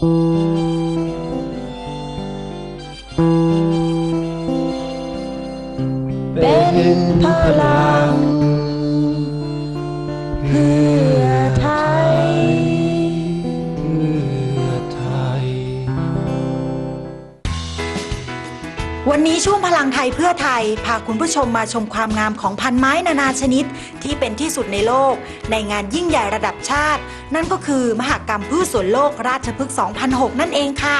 เป็นพลังเพื่อ วันนี้ช่วงพลังไทยเพื่อไทย พาคุณผู้ชมมาชมความงามของพันไม้นานาชนิด ที่เป็นที่สุดในโลก ในงานยิ่งใหญ่ระดับชาติ นั่นก็คือมหกรรมพืชสวนโลกราชพฤกษ์ 2006 นั่นเองค่ะ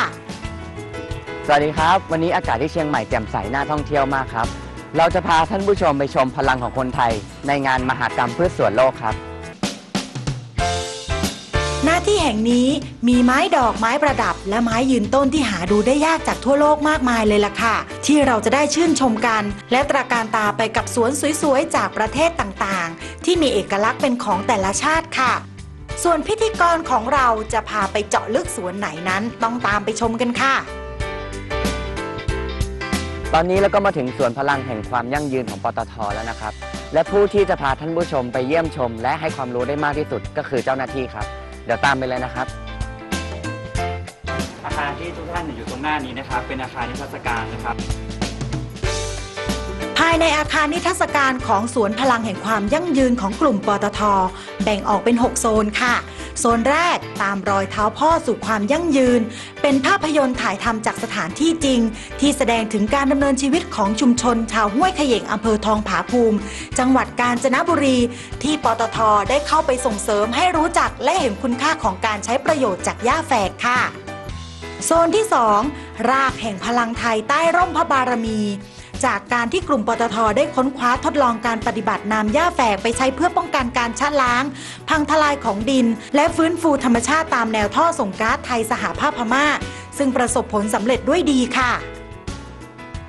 สวัสดีครับ วันนี้อากาศที่เชียงใหม่แจ่มใสน่าท่องเที่ยวมากครับ เราจะพาท่านผู้ชมไปชมพลังของคนไทย ในงานมหากรรมพืชสวนโลกครับ หน้าที่แห่งนี้มีไม้ดอกไม้ประดับ และไม้ยืนต้นที่หาดูได้ยากจากทั่วโลกมากมายเลยล่ะค่ะ ที่เราจะได้ชื่นชมกัน และตราการตาไปกับสวนสวยๆ จากประเทศต่างๆ ที่มีเอกลักษณ์เป็นของแต่ละชาติค่ะ ส่วนพิธีกรของเราจะพาไปเจาะลึกสวนไหนนั้นต้องตามไปชมกันค่ะตอนนี้เราก็มาถึงสวนพลังแห่งความยั่งยืนของปตทแล้วนะครับ และผู้ที่จะพาท่านผู้ชมไปเยี่ยมชม และให้ความรู้ได้มากที่สุดก็คือเจ้าหน้าที่ครับ เดี๋ยวตามไปเลยนะครับ อาคารที่ทุกท่านอยู่ตรงหน้านี้นะครับ เป็นอาคารนิทรรศการนะครับายในอาคารนิทรรศการของสวนพลังแห่งความยั่งยืนของกลุ่มปตท แบ่งออกเป็น 6 โซนค่ะ โซนแรกตามรอยเท้าพ่อสู่ความยั่งยืน เป็นภาพยนตร์ถ่ายทำจากสถานที่จริง ที่แสดงถึงการดำเนินชีวิตของชุมชน ชาวห้วยเขย่งอำเภอทองผาภูมิ จังหวัดกาญจนบุรี ที่ปตทได้เข้าไปส่งเสริมให้รู้จักและเห็นคุณค่าของการใช้ประโยชน์จากหญ้าแฝกค่ะ โซนที่ 2 รากแห่งพลังไทยใต้ร่มพระบารมี จากการที่กลุ่มปตทได้ค้นคว้าทดลองการปฏิบัตินำหญ้าแฝกไปใช้เพื่อป้องกันการชะล้าง พังทลายของดิน และฟื้นฟูธรรมชาติตามแนวท่อส่งก๊าซไทยสหภาพพม่า ซึ่งประสบผลสำเร็จด้วยดีค่ะ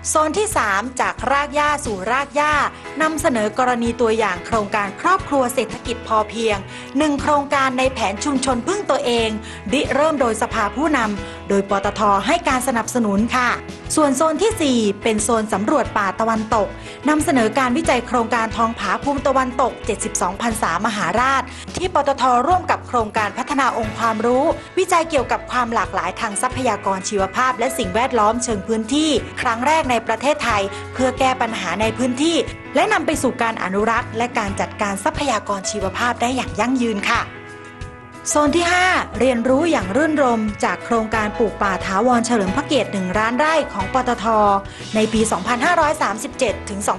โซนที่ 3 จากรากหญ้าสู่รากหญ้านำเสนอกรณีตัวอย่างโครงการครอบครัวเศรษฐกิจพอเพียงหนึ่งโครงการในแผนชุมชนพึ่งตัวเองริเริ่มโดยสภาผู้นำโดยปตทให้การสนับสนุนค่ะ ส่วนโซนทีสี่ 4 เป็นโซนสำรวจป่าตะวันตกนำเสนอการวิจัยโครงการทองผาภูมิตะวันตก 72พรรษามหาราช ที่ปตทร่วมกับโครงการพัฒนาองค์ความรู้ วิจัยเกี่ยวกับความหลากหลายทางทรัพยากรชีวภาพ และสิ่งแวดล้อมเชิงพื้นที่ ครั้งแรกในประเทศไทย เพื่อแก้ปัญหาในพื้นที่และนำไปสู่การอนุรักษ์และการจัดการทรัพยากรชีวภาพได้อย่างยั่งยืนค่ะ โซนที่ 5 เรียนรู้อย่างรื่นรม จากโครงการปลูกป่าถาวรเฉลิมพระเกียรติ1ล้านไร่ของปตท ในปี 2537 ถึง 2545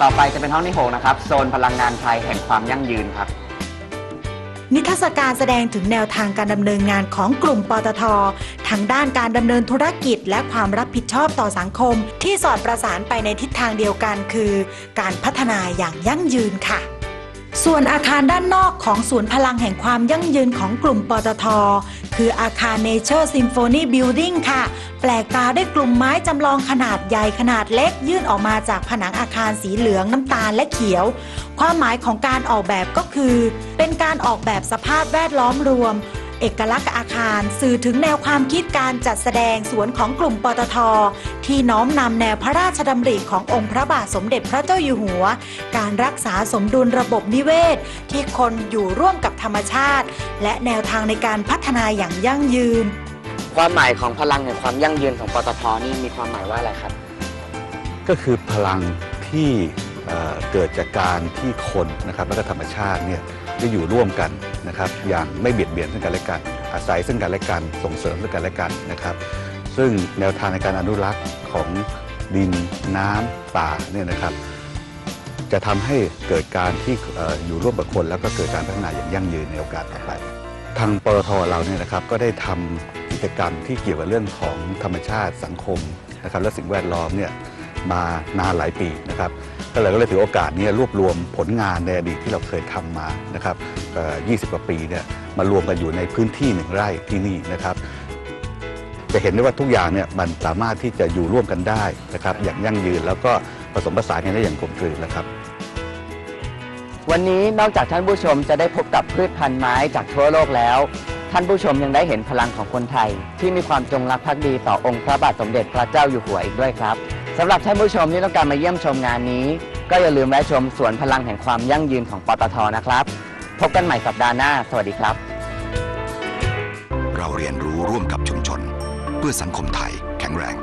ต่อไปจะเป็นห้องที่6นะครับ โซนพลังงานไทยแห่งความยั่งยืนครับ นิทรรศการแสดงถึงแนวทางการดำเนินงานของกลุ่มปตททางด้านการดำเนินธุรกิจ และความรับผิดชอบต่อสังคม ที่สอดประสานไปในทิศทางเดียวกันคือ การพัฒนาอย่างยั่งยืนค่ะส่วนอาคารด้านนอกของศูนย์พลังแห่งความยั่งยืนของกลุ่มปตท คืออาคารเนเจอร์ซิมโฟนีบิลดิ่งค่ะ แปลกตาด้วยกลุ่มไม้จำลองขนาดใหญ่ขนาดเล็ก ยื่นออกมาจากผนังอาคารสีเหลืองน้ำตาลและเขียว ความหมายของการออกแบบก็คือ เป็นการออกแบบสภาพแวดล้อมรวม เอกลักษณ์อาคารสื่อถึงแนวความคิดการจัดแสดงสวนของกลุ่มปตท ที่น้อมนำแนวพระราชดำริขององค์พระบาทสมเด็จพระเจ้าอยู่หัว การรักษาสมดุลระบบนิเวศ ที่คนอยู่ร่วมกับธรรมชาติ และแนวทางในการพัฒนาอย่างยั่งยืน ความหมายของพลังแห่งความยั่งยืนของปตทนี่มีความหมายว่าอะไรครับ ก็คือพลังที่เอ่อเกิดจากการที่คนนะครับและก็ธรรมชาติเนี่ยได้อยู่ร่วมกัน นะครับอย่างไม่เบียดเบียนซึ่งกันและกัน อาศัยซึ่งกันและกันส่งเสริมซึ่งกันและกันนะครับ ซึ่งแนวทางในการอนุรักษ์ของดินน้ำป่าเนี่ยนะครับ จะทำให้เกิดการที่ออยู่ร่วมกับคน แล้วก็เกิดการพัฒนาอย่างยั่งยืนในโอกาสต่อไปทางปตทเราเนี่ยนะครับก็ได้ทำกิจกรรมที่เกี่ยวกับเรื่องของธรรมชาติสังคมนะครับและสิ่งแวดล้อมเนี่ย มานานหลายปีนะครับก็เลยก็เลยถือโอกาสนี้รวบรวมผลงานในอดีตที่เราเคยทำมานะครับ20 กว่าปีเนี่ยมารวมกันอยู่ในพื้นที่หนึ่งไร่ที่นี่นะครับ จะเห็นได้ว่าทุกอย่างเนี่ยมันสามารถที่จะอยู่ร่วมกันได้นะครับ อย่างยั่งยืนแล้วก็ผสมผสานกันได้อย่างกลมกลืนนะครับ วันนี้นอกจากท่านผู้ชมจะได้พบกับพืชพันธุ์ไม้จากทั่วโลกแล้วท่านผู้ชมยังได้เห็นพลังของคนไทย ที่มีความจงรักภักดีต่อองค์พระบาทสมเด็จพระเจ้าอยู่หัวอีกด้วยครับ สำหรับท่านผู้ชมที่ต้องการมาเยี่ยมชมงานนี้ ก็อย่าลืมแวะชมสวนพลังแห่งความยั่งยืนของปตทนะครับ พบกันใหม่สัปดาห์หน้า สวัสดีครับ เราเรียนรู้ร่วมกับชุมชน เพื่อสังคมไทยแข็งแรง